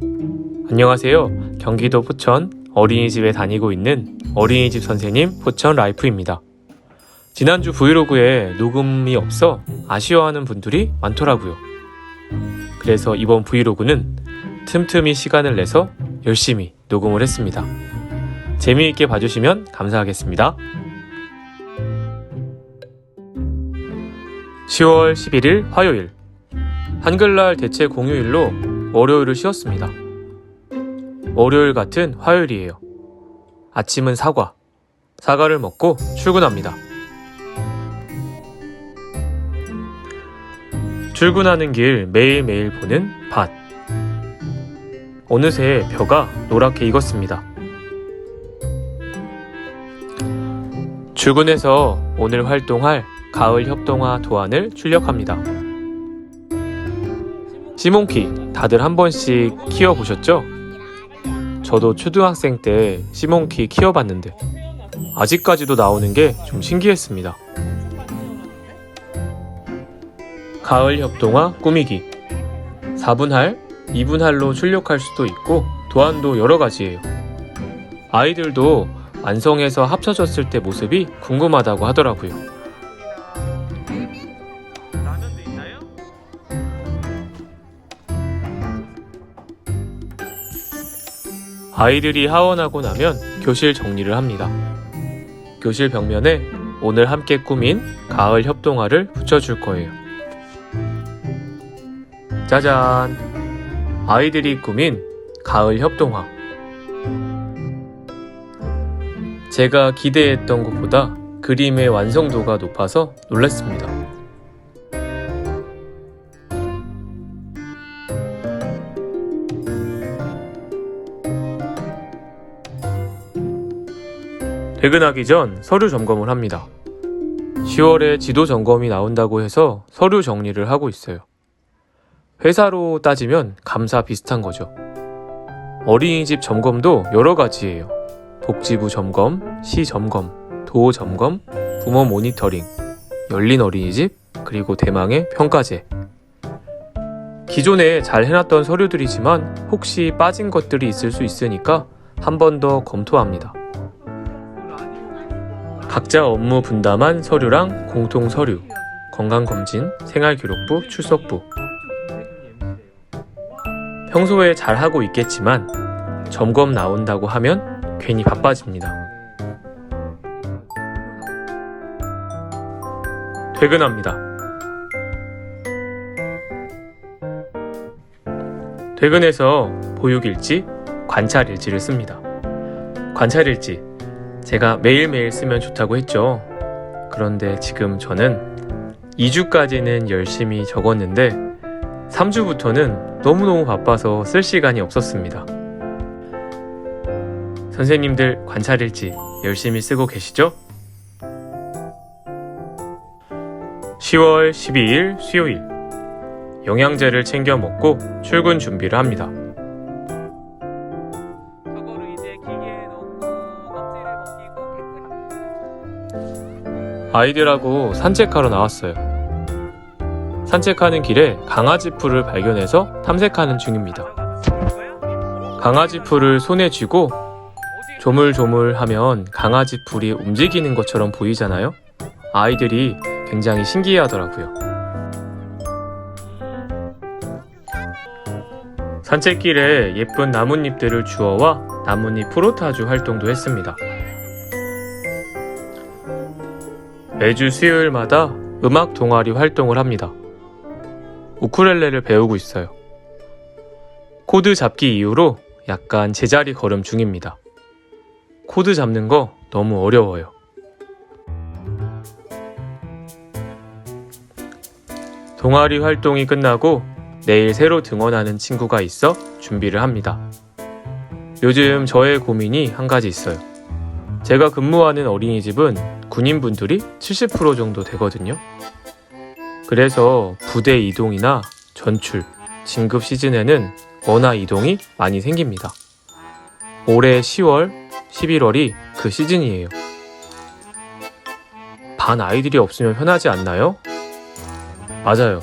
안녕하세요. 경기도 포천 어린이집에 다니고 있는 어린이집 선생님 포천 라이프입니다. 지난주 브이로그에 녹음이 없어 아쉬워하는 분들이 많더라고요. 그래서 이번 브이로그는 틈틈이 시간을 내서 열심히 녹음을 했습니다. 재미있게 봐주시면 감사하겠습니다. 10월 11일 화요일 한글날 대체 공휴일로 월요일을 쉬었습니다. 월요일 같은 화요일이에요. 아침은 사과. 사과를 먹고 출근합니다. 출근하는 길 매일매일 보는 밭. 어느새 벼가 노랗게 익었습니다. 출근해서 오늘 활동할 가을 협동화 도안을 출력합니다. 시몬키 다들 한 번씩 키워보셨죠? 저도 초등학생 때 시몬키 키워봤는데 아직까지도 나오는 게 좀 신기했습니다. 가을 협동화 꾸미기 4분할, 2분할로 출력할 수도 있고 도안도 여러 가지예요. 아이들도 완성해서 합쳐졌을 때 모습이 궁금하다고 하더라고요. 아이들이 하원하고 나면 교실 정리를 합니다. 교실 벽면에 오늘 함께 꾸민 가을 협동화를 붙여줄 거예요. 짜잔! 아이들이 꾸민 가을 협동화. 제가 기대했던 것보다 그림의 완성도가 높아서 놀랐습니다. 퇴근하기 전 서류 점검을 합니다. 10월에 지도 점검이 나온다고 해서 서류 정리를 하고 있어요. 회사로 따지면 감사 비슷한 거죠. 어린이집 점검도 여러 가지예요. 복지부 점검, 시 점검, 도 점검, 부모 모니터링, 열린 어린이집, 그리고 대망의 평가제. 기존에 잘 해놨던 서류들이지만 혹시 빠진 것들이 있을 수 있으니까 한 번 더 검토합니다. 각자 업무 분담한 서류랑 공통 서류, 건강검진, 생활기록부, 출석부. 평소에 잘 하고 있겠지만 점검 나온다고 하면 괜히 바빠집니다. 퇴근합니다. 퇴근해서 보육일지, 관찰일지를 씁니다. 관찰일지, 제가 매일매일 쓰면 좋다고 했죠. 그런데 지금 저는 2주까지는 열심히 적었는데 3주부터는 너무너무 바빠서 쓸 시간이 없었습니다. 선생님들 관찰일지 열심히 쓰고 계시죠? 10월 12일 수요일 영양제를 챙겨 먹고 출근 준비를 합니다. 아이들하고 산책하러 나왔어요. 산책하는 길에 강아지 풀을 발견해서 탐색하는 중입니다. 강아지 풀을 손에 쥐고 조물조물 하면 강아지 풀이 움직이는 것처럼 보이잖아요. 아이들이 굉장히 신기해 하더라고요. 산책길에 예쁜 나뭇잎들을 주워와 나뭇잎 프로타주 활동도 했습니다. 매주 수요일마다 음악 동아리 활동을 합니다. 우쿨렐레를 배우고 있어요. 코드 잡기 이후로 약간 제자리 걸음 중입니다. 코드 잡는 거 너무 어려워요. 동아리 활동이 끝나고 내일 새로 등원하는 친구가 있어 준비를 합니다. 요즘 저의 고민이 한 가지 있어요. 제가 근무하는 어린이집은 군인분들이 70% 정도 되거든요. 그래서 부대 이동이나 전출, 진급 시즌에는 원화 이동이 많이 생깁니다. 올해 10월, 11월이 그 시즌이에요. 반 아이들이 없으면 편하지 않나요? 맞아요.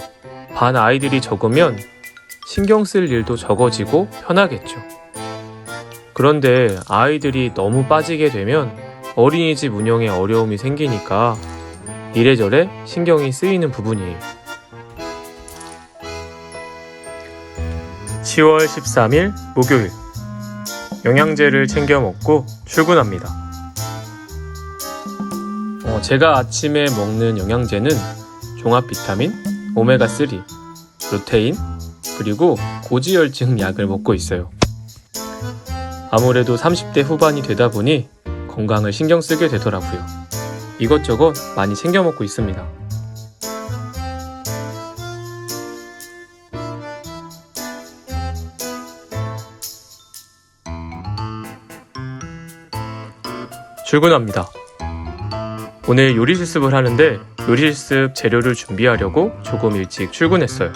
반 아이들이 적으면 신경 쓸 일도 적어지고 편하겠죠. 그런데 아이들이 너무 빠지게 되면 어린이집 운영에 어려움이 생기니까 이래저래 신경이 쓰이는 부분이에요. 10월 13일 목요일 영양제를 챙겨 먹고 출근합니다. 어, 제가 아침에 먹는 영양제는 종합 비타민, 오메가3, 루테인, 그리고 고지혈증 약을 먹고 있어요. 아무래도 30대 후반이 되다 보니 건강을 신경 쓰게 되더라고요. 이것저것 많이 챙겨 먹고 있습니다. 출근합니다. 오늘 요리 실습을 하는데 요리 실습 재료를 준비하려고 조금 일찍 출근했어요.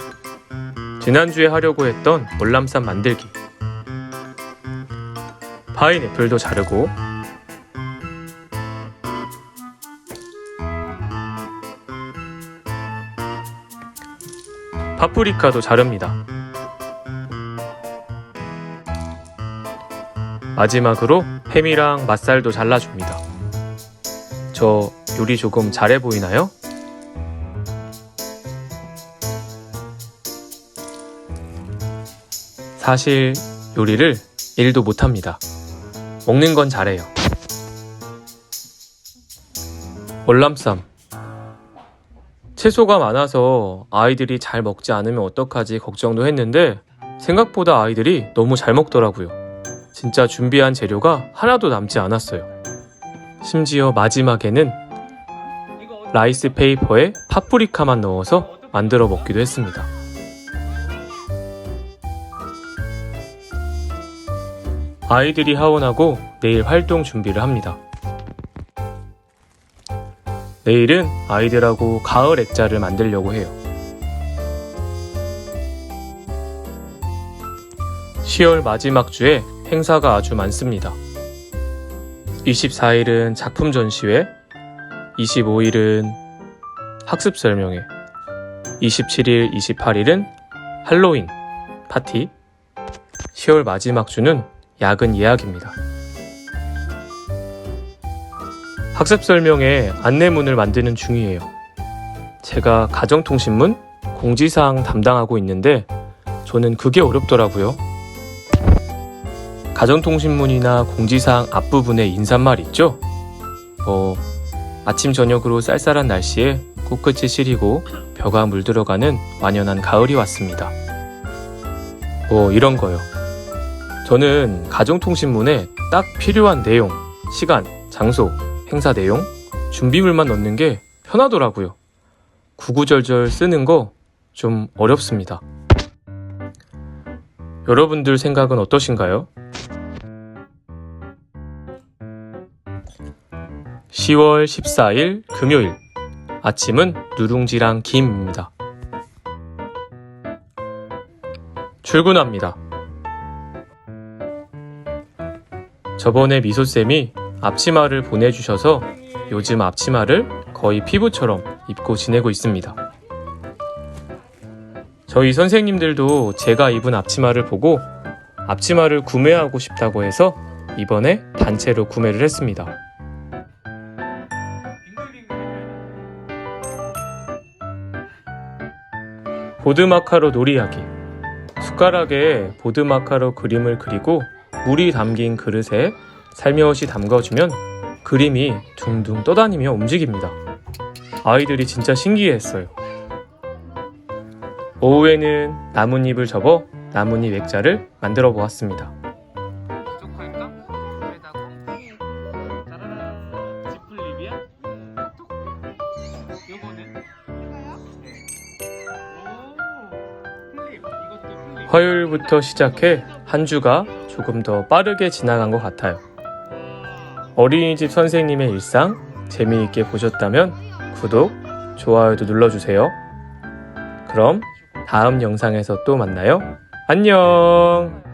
지난주에 하려고 했던 월남쌈 만들기. 파인애플도 자르고 파프리카도 자릅니다. 마지막으로 햄이랑 맛살도 잘라줍니다. 저 요리 조금 잘해 보이나요? 사실 요리를 일도 못합니다. 먹는 건 잘해요. 월남쌈. 채소가 많아서 아이들이 잘 먹지 않으면 어떡하지 걱정도 했는데 생각보다 아이들이 너무 잘 먹더라고요. 진짜 준비한 재료가 하나도 남지 않았어요. 심지어 마지막에는 라이스 페이퍼에 파프리카만 넣어서 만들어 먹기도 했습니다. 아이들이 하원하고 내일 활동 준비를 합니다. 내일은 아이들하고 가을 액자를 만들려고 해요. 10월 마지막 주에 행사가 아주 많습니다. 24일은 작품 전시회, 25일은 학습 설명회, 27일, 28일은 할로윈 파티, 10월 마지막 주는 야근 예약입니다. 학습 설명회 안내문을 만드는 중이에요. 제가 가정통신문, 공지사항 담당하고 있는데 저는 그게 어렵더라고요. 가정통신문이나 공지사항 앞부분에 인사말 있죠? 뭐 아침 저녁으로 쌀쌀한 날씨에 코끝이 시리고 벼가 물들어가는 완연한 가을이 왔습니다. 뭐 이런 거요. 저는 가정통신문에 딱 필요한 내용, 시간, 장소, 행사 내용, 준비물만 넣는 게 편하더라고요. 구구절절 쓰는 거 좀 어렵습니다. 여러분들 생각은 어떠신가요? 10월 14일 금요일 아침은 누룽지랑 김입니다. 출근합니다. 저번에 미소쌤이 앞치마를 보내주셔서 요즘 앞치마를 거의 피부처럼 입고 지내고 있습니다. 저희 선생님들도 제가 입은 앞치마를 보고 앞치마를 구매하고 싶다고 해서 이번에 단체로 구매를 했습니다. 보드마카로 놀이하기. 숟가락에 보드마카로 그림을 그리고 물이 담긴 그릇에 살며시 담가주면 그림이 둥둥 떠다니며 움직입니다. 아이들이 진짜 신기해했어요. 오후에는 나뭇잎을 접어 나뭇잎 액자를 만들어 보았습니다. 화요일부터 시작해 한 주가 조금 더 빠르게 지나간 것 같아요. 어린이집 선생님의 일상 재미있게 보셨다면 구독, 좋아요도 눌러주세요. 그럼 다음 영상에서 또 만나요. 안녕!